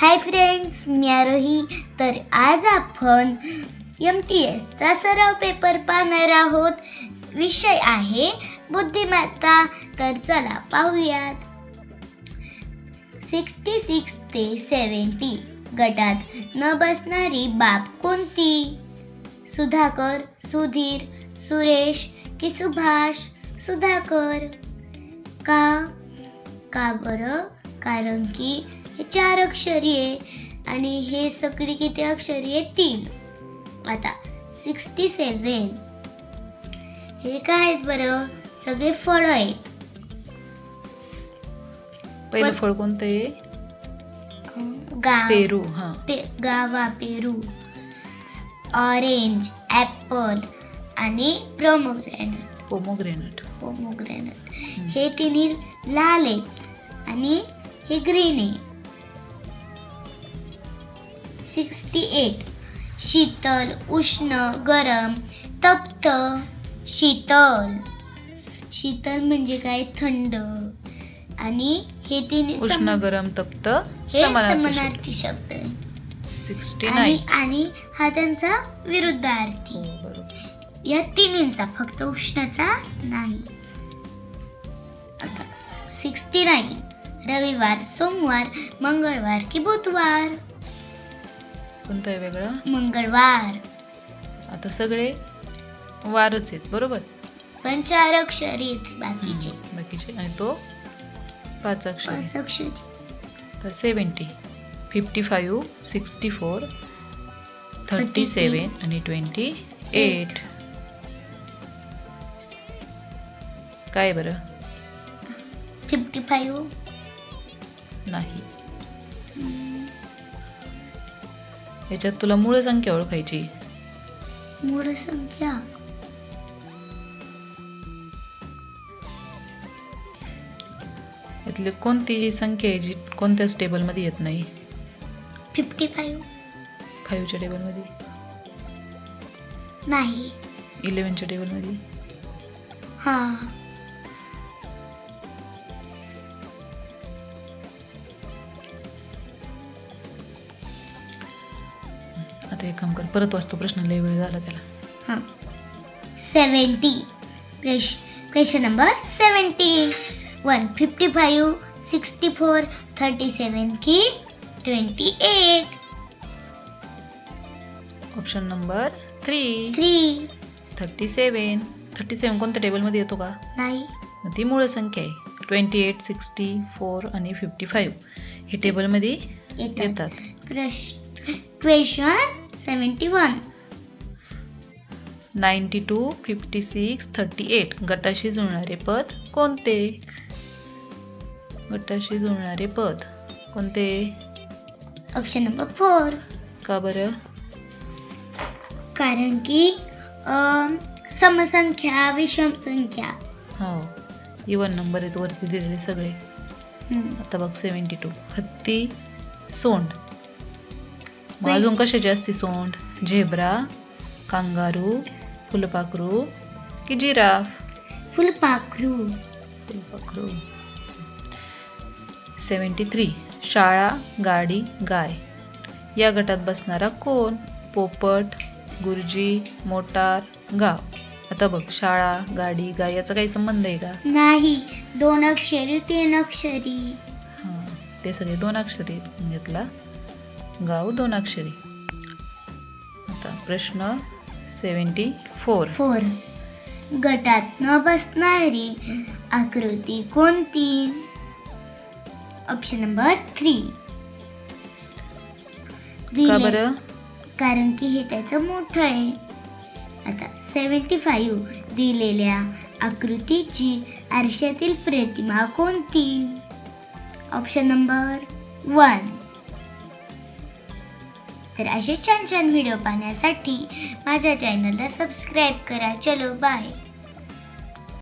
Hi friends मी आरोही. तर आज आपण एम टी एसचा सराव पेपर पाहणार आहोत. विषय आहे बुद्धिमत्ता. तर चला पाहूयात. सिक्स्टी सिक्स ते सेवन्टी गटात न बसणारी बाब कोणती? सुधाकर सुधीर सुरेश की सुभाष? सुधाकर. का? का बरं? कारण की हे चार अक्षरी आहे आणि हे सगळी किती अक्षरी आहे तीन. आता सिक्स्टी सेवन हे काय आहेत बरं? सगळे फळं आहेत. पहिलं फळ कोणतं आहे? गाव पेरू हा. पे गावा पेरू. ऑरेंज ॲपल आणि प्रोमोग्रॅनेट पोमोग्रेनेट. पोमोग्रॅनेट. हे तिन्ही लाल आहेत आणि हे ग्रीन आहे. Sixty eight. शीतल उष्ण गरम तप्त शीतल. शीतल म्हणजे काय? थंड. आणि हे तिन्ही उष्ण गरम तप्त हे समानार्थी समानार्थी शब्द आहे. सिक्स्टी आणि नाईन आणि हा त्यांचा विरुद्धार्थी. हो बरोबर. या तिन्हींचा फक्त उष्णचा नाही. आता सिक्स्टी नाईन. रविवार सोमवार मंगळवार की बुधवार. कोणतं आहे वेगळं? मंगळवार. आता सगळे वारच आहेत बरोबर? पण चार अक्षरी आहेत बाकीचे. हम्म, बाकीचे. आणि तो पाच अक्षर पाच अक्षरी. तर seventy fifty five sixty four thirty 33, seven आणि ट्वेंटी एट. काय बरं? Fifty five. नाही. याच्यात तुला मूळ संख्या ओळखायची. मूळ संख्या? यातली कोणतीही संख्या आहे जी कोणत्याच टेबलमध्ये येत नाही. फिफ्टी फाईव्ह फाईव्हच्या टेबलमध्ये. नाही. इलेवनच्या टेबलमध्ये. हा. आता एक काम कर परत वाचतो प्रश्न लय वेळ झाला त्याला. हां. Seventy क्वेश question number seventy one fifty five sixty four thirty seven की twenty eight option number three three thirty seven thirty seven कोणत्या टेबलमध्ये येतो का? नाही. मग ती मूळ संख्या आहे. ट्वेंटी एट सिक्स्टी फोर आणि फिफ्टी फाईव्ह हे टेबलमध्ये येतात. येतात. Question seventy one ninety two fifty six thirty eight. गटाशी जुळणारे पद कोणते? गटाशी जुळणारे पद कोणते? ऑप्शन नंबर फोर का बरं? कारण की समसंख्या विषम संख्या हो. इवन नंबर आहेत वरती दिलेले सगळे. आता बघ सेवन्टी टू. हत्ती सोंड. मग अजून कशाची असते सोंड? झेब्रा कांगारू फुलपाखरू की जिराफ? फुलपाखरू. फुलपाखरू. Seventy three. शाळा गाडी गाय. या गटात बसणारा कोण? पोपट गुरुजी मोटार गाव. आता बघ शाळा गाडी गाय याचा काही संबंध आहे का? नाही. दोन अक्षरी तीन अक्षरी. हां ते सगळे दोन अक्षरी घेतला. गाव दोन अक्षरी आता प्रश्न सेवन्टी फोर फोर गटात न बसणारी आकृती कोणती? ऑप्शन नंबर थ्री का बरं? कारण की हे त्याचं मोठं आहे. आता सेवन्टी फाईव्ह दिलेल्या आकृतीची आरशातील प्रतिमा कोणती? ऑप्शन नंबर वन तर असे छान छान व्हिडिओ पाहण्यासाठी माझ्या चॅनलला सबस्क्राईब करा. चलो बाय